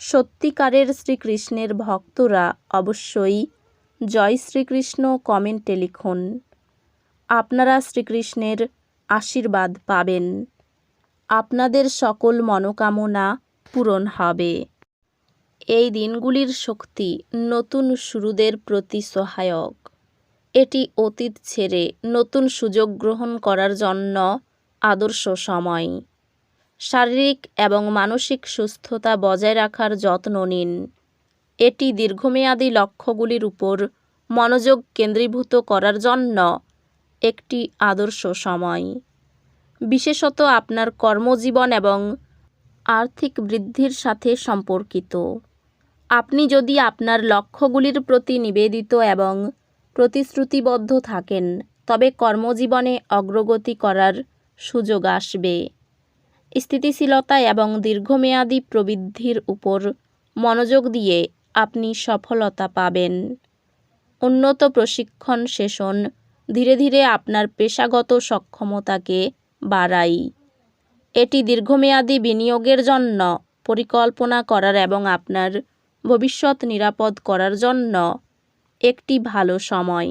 সত্যিকারের শ্রীকৃষ্ণের ভক্তরা অবশ্যই জয় শ্রীকৃষ্ণ কমেন্টে লিখুন। আপনারা শ্রীকৃষ্ণের আশীর্বাদ পাবেন। আপনাদের সকল মনোকামনা পূরণ হবে। এই দিনগুলির শক্তি নতুন শুরুদের প্রতি সহায়ক। এটি অতীত ছেড়ে নতুন সুযোগ গ্রহণ করার জন্য আদর্শ সময়। শারীরিক এবং মানসিক সুস্থতা বজায় রাখার যত্ন নিন। এটি দীর্ঘমেয়াদী লক্ষ্যগুলির উপর মনোযোগ কেন্দ্রীভূত করার জন্য একটি আদর্শ সময়। বিশেষত আপনার কর্মজীবন এবং আর্থিক বৃদ্ধির সাথে সম্পর্কিত। আপনি যদি আপনার লক্ষ্যগুলির প্রতি নিবেদিত এবং প্রতিশ্রুতিবদ্ধ থাকেন, তবে কর্মজীবনে অগ্রগতি করার সুযোগ আসবে। স্থিতিশীলতা এবং দীর্ঘমেয়াদী প্রবৃদ্ধির উপর মনোযোগ দিয়ে আপনি সফলতা পাবেন। উন্নত প্রশিক্ষণ সেশন ধীরে ধীরে আপনার পেশাগত সক্ষমতাকে বাড়াই এটি দীর্ঘমেয়াদী বিনিয়োগের জন্য পরিকল্পনা করার এবং আপনার ভবিষ্যৎ নিরাপদ করার জন্য একটি ভালো সময়।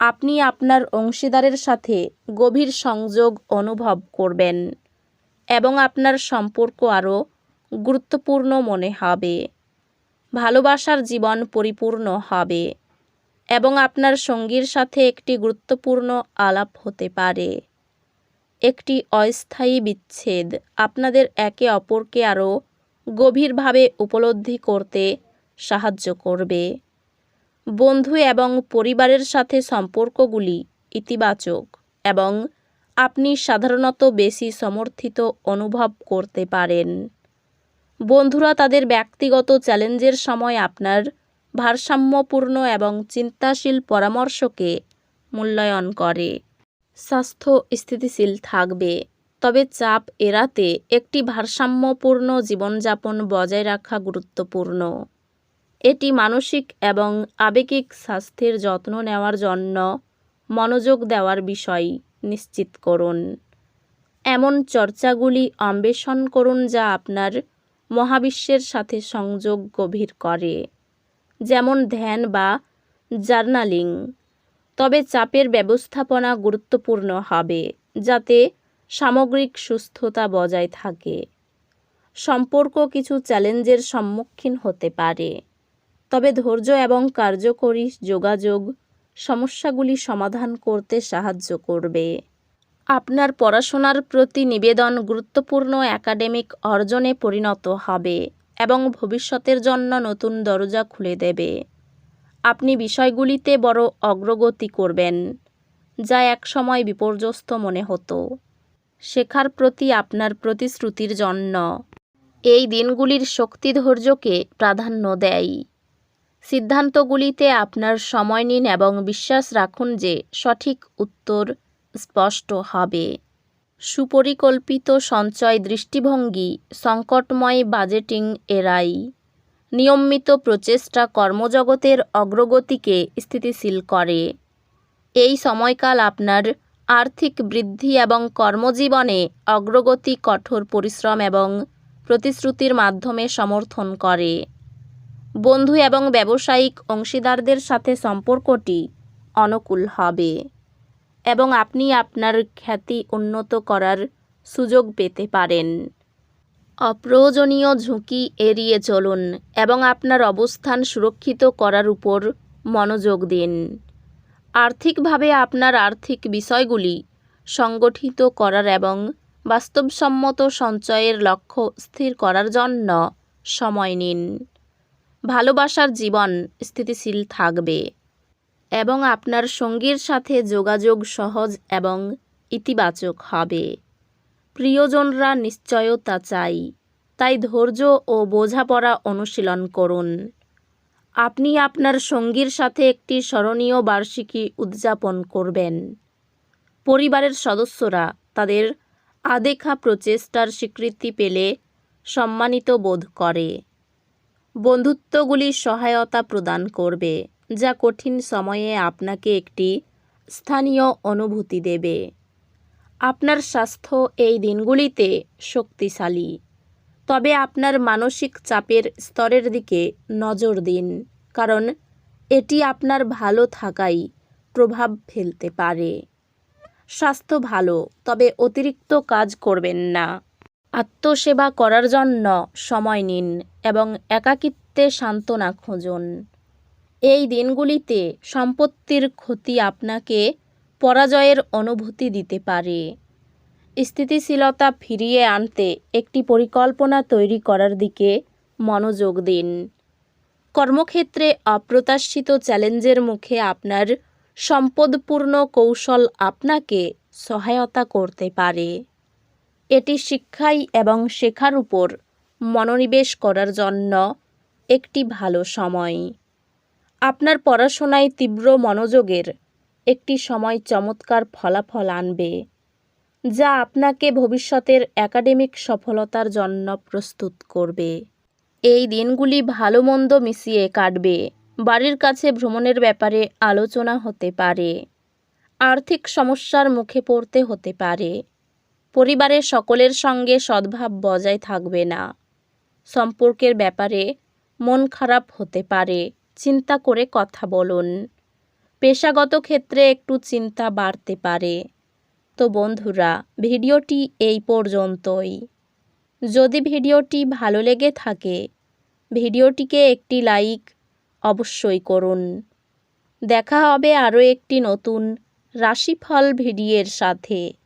আপনি আপনার অংশীদারের সাথে গভীর সংযোগ অনুভব করবেন। এবং আপনার সম্পর্ক আরও গুরুত্বপূর্ণ মনে হবে। ভালোবাসার জীবন পরিপূর্ণ হবে এবং আপনার সঙ্গীর সাথে একটি গুরুত্বপূর্ণ আলাপ হতে পারে। একটি অস্থায়ী বিচ্ছেদ আপনাদের একে অপরকে আরও গভীরভাবে উপলব্ধি করতে সাহায্য করবে। বন্ধু এবং পরিবারের সাথে সম্পর্কগুলি ইতিবাচক এবং আপনি সাধারণত বেশি সমর্থিত অনুভব করতে পারেন। বন্ধুরা, তাদের ব্যক্তিগত চ্যালেঞ্জের সময় আপনার ভারসাম্যপূর্ণ এবং চিন্তাশীল পরামর্শকে মূল্যায়ন করে। স্বাস্থ্য স্থিতিশীল থাকবে, তবে চাপ এড়াতে একটি ভারসাম্যপূর্ণ জীবনযাপন বজায় রাখা গুরুত্বপূর্ণ। এটি মানসিক এবং আবেগিক স্বাস্থ্যের যত্ন নেওয়ার জন্য মনোযোগ দেওয়ার বিষয়। নিশ্চিত করুন। এমন চর্চাগুলি অন্বেষণ করুন যা আপনার মহাবিশ্বের সাথে সংযোগ গভীর করে। যেমন ধ্যান বা জার্নালিং। তবে চাপের ব্যবস্থাপনা গুরুত্বপূর্ণ হবে, যাতে সামগ্রিক সুস্থতা বজায় থাকে। সম্পর্ক কিছু চ্যালেঞ্জের সম্মুখীন হতে পারে। তবে ধৈর্য এবং কার্যকরী যোগাযোগ সমস্যাগুলি সমাধান করতে সাহায্য করবে। আপনার পড়াশোনার প্রতি নিবেদন গুরুত্বপূর্ণ একাডেমিক অর্জনে পরিণত হবে এবং ভবিষ্যতের জন্য নতুন দরজা খুলে দেবে। আপনি বিষয়গুলিতে বড় অগ্রগতি করবেন, যা একসময় বিপর্যস্ত মনে হতো। শেখার প্রতি আপনার প্রতিশ্রুতির জন্য। এই দিনগুলির শক্তি ধৈর্যকে প্রাধান্য দেয়। সিদ্ধান্তগুলিতে আপনার সময় নিন এবং বিশ্বাস রাখুন যে সঠিক উত্তর স্পষ্ট হবে। সুপরিকল্পিত সঞ্চয় দৃষ্টিভঙ্গি, সংকটময় বাজেটিং এরাই নিয়মিত প্রচেষ্টা কর্মজগতের অগ্রগতিকে স্থিতিশীল করে। এই সময়কাল আপনার আর্থিক বৃদ্ধি এবং কর্মজীবনে অগ্রগতি, কঠোর পরিশ্রম এবং প্রতিশ্রুতির মাধ্যমে সমর্থন করে। বন্ধু এবং ব্যবসায়িক অংশীদারদের সাথে সম্পর্কটি অনুকূল হবে এবং আপনি আপনার খ্যাতি উন্নত করার সুযোগ পেতে পারেন। অপ্রয়োজনীয় ঝুঁকি এড়িয়ে চলুন এবং আপনার অবস্থান সুরক্ষিত করার উপর মনোযোগ দিন। আর্থিকভাবে আপনার আর্থিক বিষয়গুলি সংগঠিত করার এবং বাস্তবসম্মত সঞ্চয়ের লক্ষ্য স্থির করার জন্য সময় নিন। ভালোবাসার জীবন স্থিতিশীল থাকবে এবং আপনার সঙ্গীর সাথে যোগাযোগ সহজ এবং ইতিবাচক হবে। প্রিয়জনরা নিশ্চয়তা চাই, তাই ধৈর্য ও বোঝাপড়া অনুশীলন করুন। আপনি আপনার সঙ্গীর সাথে একটি স্মরণীয় বার্ষিকী উদযাপন করবেন। পরিবারের সদস্যরা তাদের আদেখা প্রচেষ্টার স্বীকৃতি পেলে সম্মানিত বোধ করে। বন্ধুত্বগুলি সহায়তা প্রদান করবে, যা কঠিন সময়ে আপনাকে একটি স্থানীয় অনুভূতি দেবে। আপনার স্বাস্থ্য এই দিনগুলিতে শক্তিশালী। তবে আপনার মানসিক চাপের স্তরের দিকে নজর দিন, কারণ এটি আপনার ভালো থাকাই প্রভাব ফেলতে পারে। স্বাস্থ্য ভালো, তবে অতিরিক্ত কাজ করবেন না। আত্মসেবা করার জন্য সময় নিন এবং একাকিত্বে সান্ত্বনা খুঁজুন। এই দিনগুলিতে সম্পত্তির ক্ষতি আপনাকে পরাজয়ের অনুভূতি দিতে পারে। স্থিতিশীলতা ফিরিয়ে আনতে একটি পরিকল্পনা তৈরি করার দিকে মনোযোগ দিন। কর্মক্ষেত্রে অপ্রত্যাশিত চ্যালেঞ্জের মুখে আপনার সম্পদপূর্ণ কৌশল আপনাকে সহায়তা করতে পারে। এটি শিক্ষাই এবং শেখার উপর মনোনিবেশ করার জন্য একটি ভালো সময়। আপনার পড়াশোনায় তীব্র মনোযোগের একটি সময় চমৎকার ফলাফল আনবে, যা আপনাকে ভবিষ্যতের একাডেমিক সফলতার জন্য প্রস্তুত করবে। এই দিনগুলি ভালো মন্দ মিশিয়ে কাটবে, বাড়ির কাছে ভ্রমণের ব্যাপারে আলোচনা হতে পারে, আর্থিক সমস্যার মুখে পড়তে হতে পারে পরিবারের সকলের সঙ্গে সদ্ভাব বজায় থাকবে না। সম্পর্কের ব্যাপারে মন খারাপ হতে পারে, চিন্তা করে কথা বলুন। পেশাগত ক্ষেত্রে একটু চিন্তা বাড়তে পারে। তো বন্ধুরা, ভিডিওটি এই পর্যন্তই। যদি ভিডিওটি ভালো লেগে থাকে, ভিডিওটিকে একটি লাইক অবশ্যই করুন। দেখা হবে আরও একটি নতুন রাশিফল ভিডিওর সাথে।